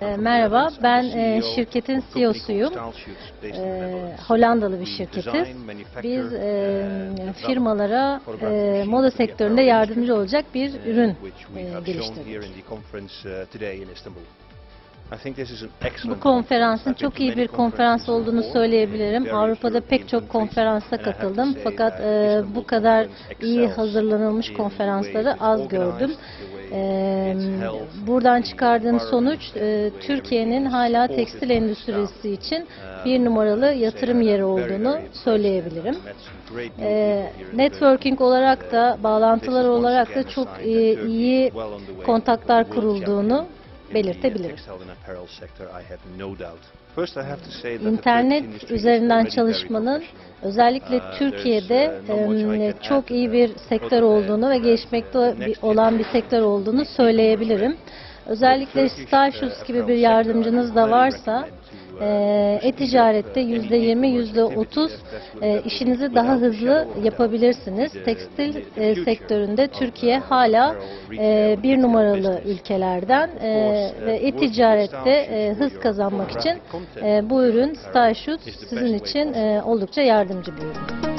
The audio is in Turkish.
E, Merhaba, ben e, şirketin CEO'suyum. E, Hollandalı bir şirketiz. Biz e, firmalara e, moda sektöründe yardımcı olacak bir ürün e, geliştirdik. Bu konferansın çok iyi bir konferans olduğunu söyleyebilirim. Avrupa'da pek çok konferansa katıldım fakat e, bu kadar iyi hazırlanılmış konferansları az gördüm. E, buradan çıkardığım sonuç e, Türkiye'nin hala tekstil endüstrisi için bir numaralı yatırım yeri olduğunu söyleyebilirim. E, networking olarak da bağlantılar olarak da çok e, iyi kontaklar kurulduğunu belirtebilirim. İnternet üzerinden çalışmanın özellikle Türkiye'de em, çok iyi bir sektör olduğunu ve gelişmekte bir- olan bir sektör olduğunu söyleyebilirim. Özellikle Starshoots gibi bir yardımcınız da varsa e-ticarette yüzde yirmi, yüzde otuz e, işinizi daha hızlı yapabilirsiniz. Tekstil e, sektöründe Türkiye hala e, bir numaralı ülkelerden e, ve e-ticarette e, hız kazanmak için e, bu ürün Starshoots sizin için e, oldukça yardımcı bir ürün.